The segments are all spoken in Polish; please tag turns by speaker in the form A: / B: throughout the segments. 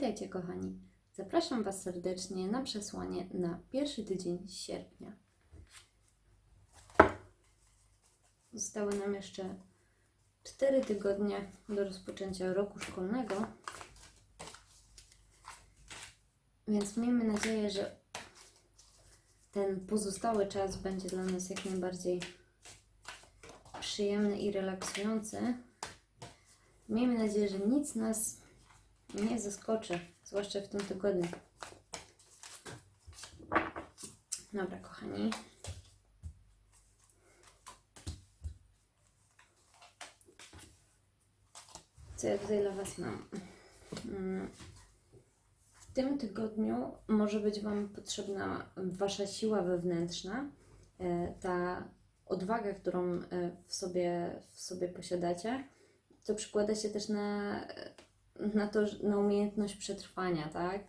A: Witajcie kochani. Zapraszam Was serdecznie na przesłanie na pierwszy tydzień sierpnia. Zostały nam jeszcze 4 tygodnie do rozpoczęcia roku szkolnego. Więc miejmy nadzieję, że ten pozostały czas będzie dla nas jak najbardziej przyjemny i relaksujący. Miejmy nadzieję, że nic nas nie zaskoczy, zwłaszcza w tym tygodniu. Dobra, kochani. Co ja tutaj dla Was mam? Mm. W tym tygodniu może być Wam potrzebna Wasza siła wewnętrzna, e, ta odwaga, którą e, w sobie, w sobie posiadacie. To przekłada się też na na to, na umiejętność przetrwania, tak?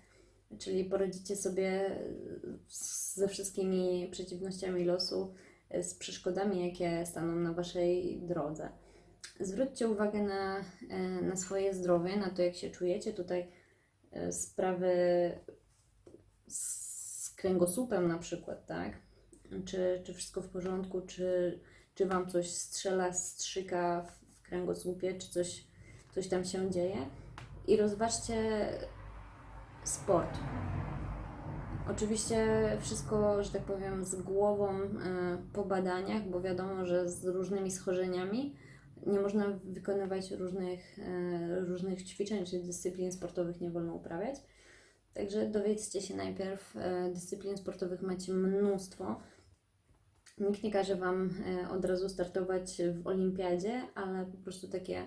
A: Czyli poradzicie sobie ze wszystkimi przeciwnościami losu, z przeszkodami, jakie staną na waszej drodze. Zwróćcie uwagę na, e, na swoje zdrowie, na to, jak się czujecie. Tutaj e, sprawy z kręgosłupem na przykład, tak? Czy, czy wszystko w porządku, czy, czy wam coś strzela, strzyka w kręgosłupie, czy coś, coś tam się dzieje i rozważcie sport. Oczywiście wszystko, że tak powiem, z głową e, po badaniach, bo wiadomo, że z różnymi schorzeniami nie można wykonywać różnych, e, różnych ćwiczeń czy dyscyplin sportowych nie wolno uprawiać. Także dowiedzcie się najpierw, e, dyscyplin sportowych macie mnóstwo. Nikt nie każe Wam od razu startować w olimpiadzie, ale po prostu takie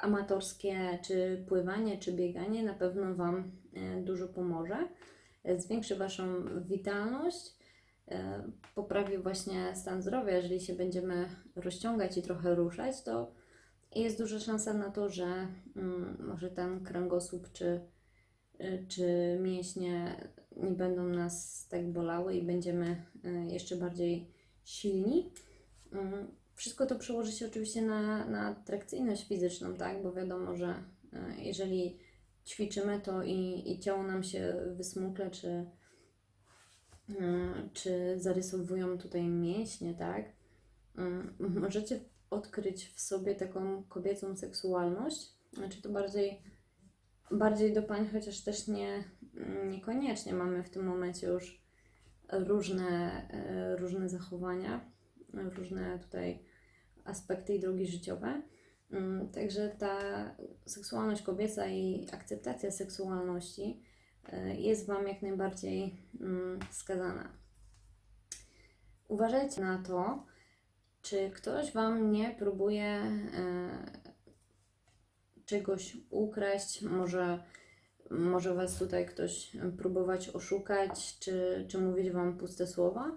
A: amatorskie, czy pływanie, czy bieganie na pewno Wam e, dużo pomoże. E, Zwiększy Waszą witalność, e, poprawi właśnie stan zdrowia. Jeżeli się będziemy rozciągać i trochę ruszać, to jest duża szansa na to, że mm, może ten kręgosłup czy, czy mięśnie nie będą nas tak bolały i będziemy jeszcze bardziej silni. Wszystko to przełoży się oczywiście na, na atrakcyjność fizyczną, tak? Bo wiadomo, że e, jeżeli ćwiczymy to i, i ciało nam się wysmukle, czy, e, czy zarysowują tutaj mięśnie, tak? Mm, Możecie odkryć w sobie taką kobiecą seksualność. Znaczy to bardziej, bardziej do pań, chociaż też nie, niekoniecznie mamy w tym momencie już różne, e, różne zachowania, różne tutaj aspekty i drogi życiowe. Mm, Także ta seksualność kobieca i akceptacja seksualności e, jest Wam jak najbardziej mm, wskazana. Uważajcie na to, czy ktoś Wam nie próbuje e, czegoś ukraść, może, może Was tutaj ktoś próbować oszukać, czy, czy mówić Wam puste słowa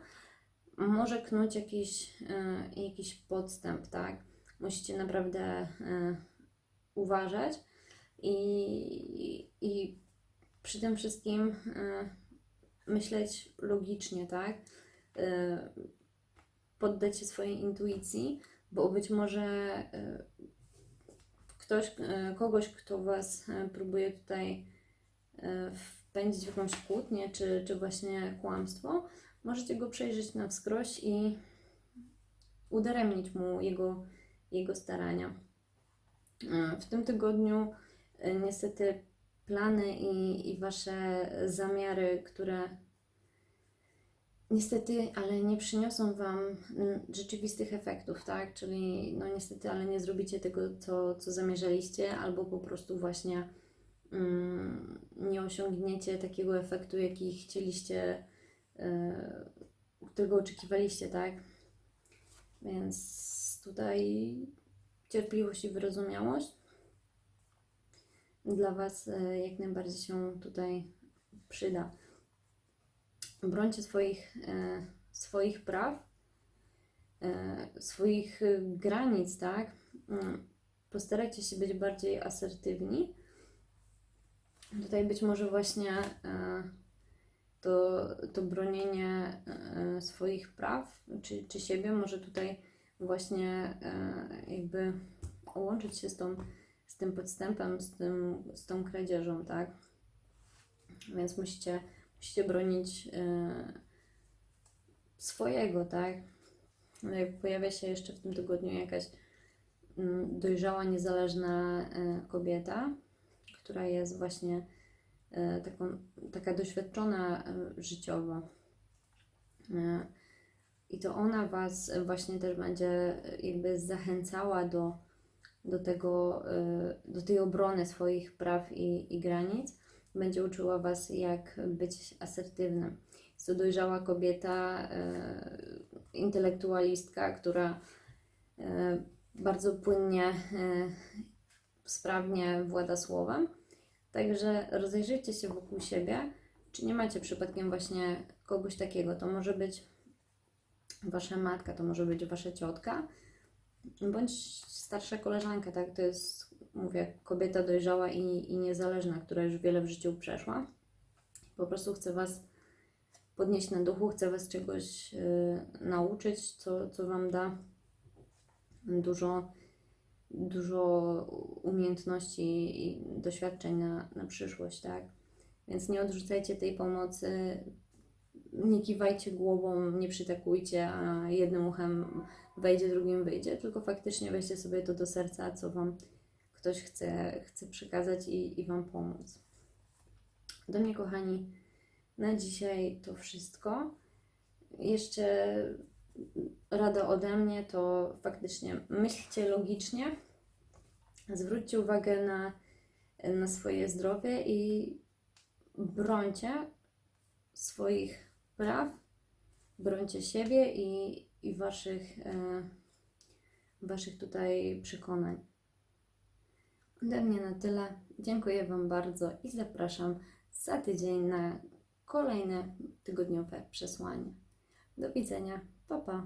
A: może knuć jakiś, e, jakiś podstęp, tak? Musicie naprawdę e, uważać i, i przy tym wszystkim e, myśleć logicznie, tak? Poddać się swojej intuicji, bo być może ktoś, kogoś, kto Was próbuje tutaj wpędzić w jakąś kłótnię, czy, czy właśnie kłamstwo, możecie go przejrzeć na wskroś i udaremnić mu jego, jego starania. E, W tym tygodniu e, niestety plany i, i Wasze zamiary, które niestety, ale nie przyniosą Wam rzeczywistych efektów, tak? Czyli no niestety, ale nie zrobicie tego, co, co zamierzaliście, albo po prostu właśnie mm, nie osiągniecie takiego efektu, jaki chcieliście którego oczekiwaliście, tak? Więc tutaj cierpliwość i wyrozumiałość dla Was e, jak najbardziej się tutaj przyda. Brońcie swoich, e, swoich praw, swoich granic, tak? Postarajcie się być bardziej asertywni. Tutaj być może właśnie to, to bronienie e, swoich praw czy, czy siebie może tutaj właśnie e, jakby łączyć się z, tą, z tym podstępem, z, tym, z tą kradzieżą, tak? Więc musicie, musicie bronić e, swojego, tak? No Jak pojawia się jeszcze w tym tygodniu jakaś mm, dojrzała, niezależna kobieta, która jest właśnie taką, taka doświadczona e, życiowo. E, I to ona Was właśnie też będzie jakby zachęcała do, do tego, e, do tej obrony swoich praw i, i granic. Będzie uczyła Was, jak być asertywnym. Jest to dojrzała kobieta, e, intelektualistka, która e, bardzo płynnie, e, sprawnie włada słowem. Także rozejrzyjcie się wokół siebie, czy nie macie przypadkiem właśnie kogoś takiego. To może być wasza matka, to może być wasza ciotka, bądź starsza koleżanka, tak? To jest, mówię, kobieta dojrzała i, i niezależna, która już wiele w życiu przeszła. Po prostu chce was podnieść na duchu, chce was czegoś y, nauczyć, co, co wam da dużo, dużo umiejętności i doświadczeń na, na przyszłość, tak? Więc nie odrzucajcie tej pomocy, nie kiwajcie głową, nie przytakujcie, a jednym uchem wejdzie, drugim wyjdzie, tylko faktycznie weźcie sobie to do serca, co Wam ktoś chce, chce przekazać i, i Wam pomóc. Do mnie, kochani, na dzisiaj to wszystko. Jeszcze rada ode mnie to faktycznie myślcie logicznie, zwróćcie uwagę na, na swoje zdrowie i brońcie swoich praw, brońcie siebie i, i waszych, e, waszych tutaj przekonań. Ode mnie na tyle. Dziękuję Wam bardzo i zapraszam za tydzień na kolejne tygodniowe przesłanie. Do widzenia. Papá.